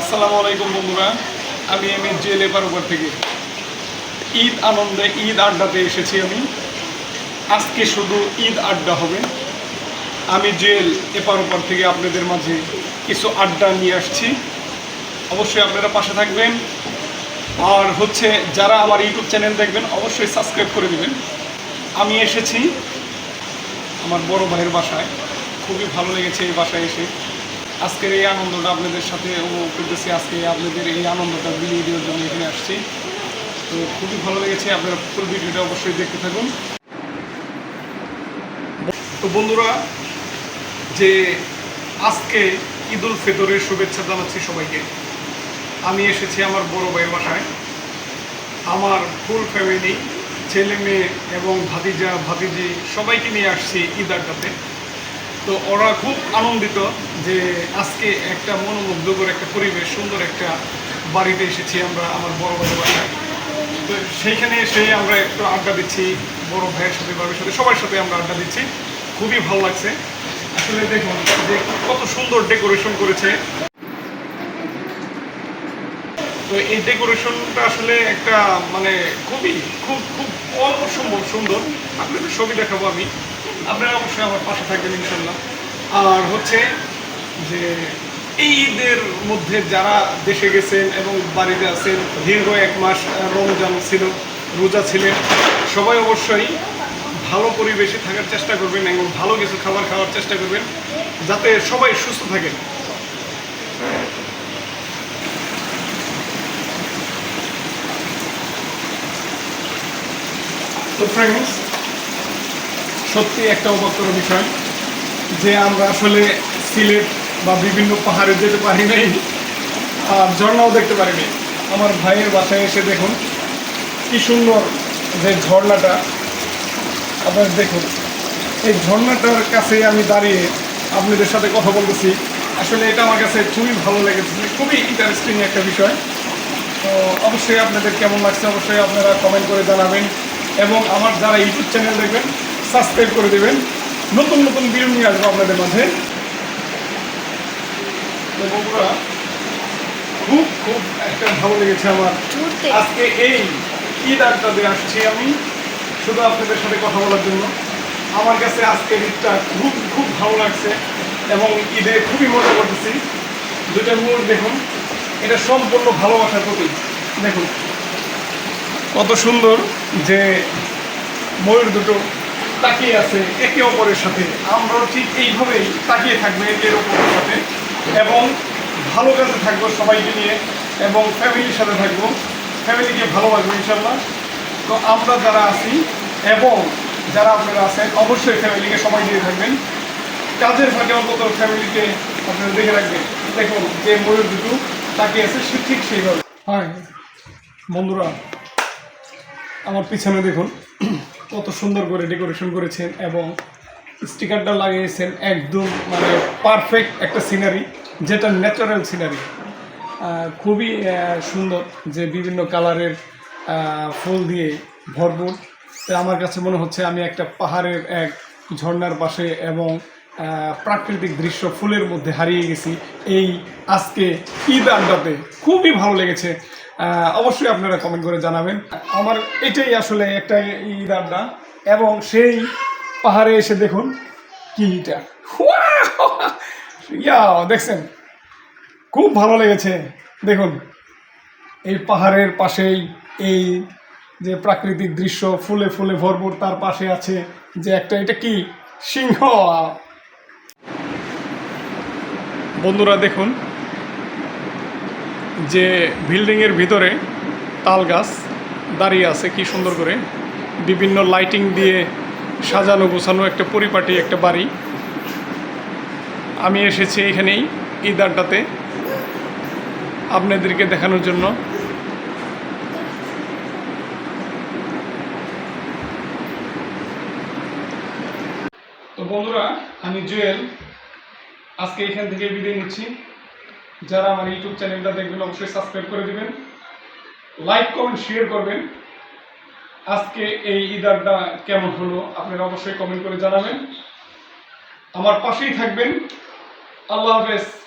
আসসালামু আলাইকুম বন্ধুরা। আমি এম এস জেল এপার উপর থেকে। ঈদ আনন্দে ঈদ আড্ডাতে এসেছি আমি। আজকে শুধু ঈদ আড্ডা হবে। আমি জেল এপার ওপার থেকে আপনাদের মাঝে কিছু আড্ডা নিয়ে আসছি। অবশ্যই আপনারা পাশে থাকবেন। আর হচ্ছে, যারা আমার ইউটিউব চ্যানেল দেখবেন, অবশ্যই সাবস্ক্রাইব করে দেবেন। আমি এসেছি আমার বড় ভাইয়ের বাসায়। খুবই ভালো লেগেছে এই বাসায় এসে। আজকের এই আনন্দটা আপনাদের সাথে উপভোগ করতেছি, আজকে আপনাদের এই আনন্দটা বিলিয়ে দেওয়ার জন্য এখানে আসছি। তো খুবই ভালো লেগেছে, আপনারা ফুল ভিডিওটা অবশ্যই দেখতে থাকুন। তো বন্ধুরা, যে আজকে ঈদ উল ফিতরের শুভেচ্ছা জানাচ্ছি সবাইকে। আমি এসেছি আমার বড় ভাইয়ের বাসায়। আমার ফুল ফ্যামিলি, ছেলে মেয়ে এবং ভাতিজা, ভাতিজি, সবাইকে নিয়ে আসছি ঈদ আড্ডাতে। তো ওরা খুব আনন্দিত যে আজকে একটা মনোমুগ্ধকর একটা পরিবেশ, সুন্দর একটা বাড়িতে এসেছি আমরা আমার বড় ভাইয়ের বাসায়। তো সেইখানে এসে আমরা একটু আড্ডা দিচ্ছি, বড় ভাইয়ের সাথে বাবার সাথে, সবার সাথে আমরা আড্ডা দিচ্ছি। খুবই ভালো লাগছে। আসলে দেখুন যে কত সুন্দর ডেকোরেশন করেছে। তো এই ডেকোরেশনটা আসলে একটা মানে খুবই, খুব খুব অসম্ভব সুন্দর। আপনাদের ছবি দেখাবো আমি। আপনারা অবশ্যই আমার পাশে থাকবেন ইনশাল্লাহ আর হচ্ছে যে এই ঈদের মধ্যে যারা দেশে গেছেন এবং বাড়িতে আছেন, দীর্ঘ এক মাস রমজান ছিল, রোজা ছিলেন, সবাই অবশ্যই ভালো পরিবেশে থাকার চেষ্টা করবেন এবং ভালো কিছু খাবার খাওয়ার চেষ্টা করবেন, যাতে সবাই সুস্থ থাকেন। তো ফ্রেন্ডস সত্যি একটা অবাক্তর বিষয় যে আমরা আসলে সিলেট বা বিভিন্ন পাহাড়ে যেতে পারি নাই, আর ঝর্ণাও দেখতে পারিনি আমার ভাইয়ের বাসায় এসে দেখুন, কি সুন্দর যে ঝর্ণাটা। আপনার দেখুন, এই ঝর্ণাটার কাছে আমি দাঁড়িয়ে আপনাদের সাথে কথা বলতেছি। আসলে এটা আমার কাছে খুবই ভালো লেগেছে খুবই ইন্টারেস্টিং একটা বিষয়। তো অবশ্যই আপনাদের কেমন লাগছে অবশ্যই আপনারা কমেন্ট করে জানাবেন। এবং আমার যারা ইউটিউব চ্যানেল দেখবেন সাবস্ক্রাইব করে দেবেন। নতুন নতুন ভিডিও নিয়ে আসব আপনাদের মাঝে। বন্ধুরা খুব খুব একটা ভালো লেগেছে আমার। আজকে এই ঈদ আড্ডাতে আসছি আমি। শুধু আপনাদের সাথে কথা বলার জন্য। আমার কাছে আজকের ঈদটা খুব খুব ভালো লাগছে এবং ঈদে খুবই মজা করতেছি। দুইটা মুখ দেখুন। এটা সম্পূর্ণ ভালোবাসার প্রতীক। দেখুন। কত সুন্দর যে ময়ূর দুটো তাকিয়ে আছে একে অপরের সাথে। আমরাও ঠিক এইভাবেই তাকিয়ে থাকব একে অপরের সাথে এবং ভালো কাজে থাকব সবাইকে নিয়ে এবং ফ্যামিলির সাথে থাকব। ফ্যামিলিকে ভালোবাসবো ইনশাল্লাহ তো আমরা যারা আছি এবং যারা আপনারা আছেন, অবশ্যই ফ্যামিলিকে সময় দিয়ে থাকবেন। কাজের ফাঁকে অন্তত ফ্যামিলিকে আপনারা দেখে রাখবেন। দেখুন, যে ময়ূর দুটো তাকিয়ে আছে, সে ঠিক সেইভাবে। হয় বন্ধুরা, আমার পিছনে দেখুন। কত সুন্দর করে ডেকোরেশন করেছেন এবং স্টিকারটা লাগিয়েছেন একদম মানে পারফেক্ট একটা সিনারি, যেটা ন্যাচারাল সিনারি। খুবই সুন্দর যে বিভিন্ন কালারের ফুল দিয়ে ভরপুর। আমার কাছে মনে হচ্ছে আমি একটা পাহাড়ের এক ঝর্নার পাশে এবং প্রাকৃতিক দৃশ্য ফুলের মধ্যে হারিয়ে গেছি। এই আজকে ঈদ আড্ডাতে খুবই ভালো লেগেছে। অবশ্যই আপনারা কমেন্ট করে জানাবেন। আমার এটাই আসলে একটা ঈদ আড্ডা এবং সেই পাহাড়ে এসে দেখুন কি এটা। ইয়া, দেখছেন? খুব ভালো লেগেছে। দেখুন, এই পাহাড়ের পাশেই এই যে প্রাকৃতিক দৃশ্য, ফুলে ফুলে ভরপুর, তার পাশে আছে যে একটা, এটা কি? সিংহ! বন্ধুরা, দেখুন যে বিল্ডিংয়ের ভিতরে তাল গাছ দাঁড়িয়ে আছে, কি সুন্দর করে। বিভিন্ন লাইটিং দিয়ে সাজানো, গোছানো একটা পরিপাটি একটা বাড়ি। আমি এসেছি এখানেই ঈদ আড্ডাতে আপনাদেরকে দেখানোর জন্য। তো বন্ধুরা, আমি জুয়েল। আজকে এখান থেকে বিদায় নিচ্ছি। যারা আমার ইউটিউব চ্যানেলটা দেখবেন, অবশ্যই সাবস্ক্রাইব করে দিবেন। লাইক কমেন্ট শেয়ার করবেন। আজকে এই ইদারটা কেমন হলো আপনারা অবশ্যই কমেন্ট করে জানাবেন। আমার পাশেই থাকবেন। আল্লাহ হাফেজ।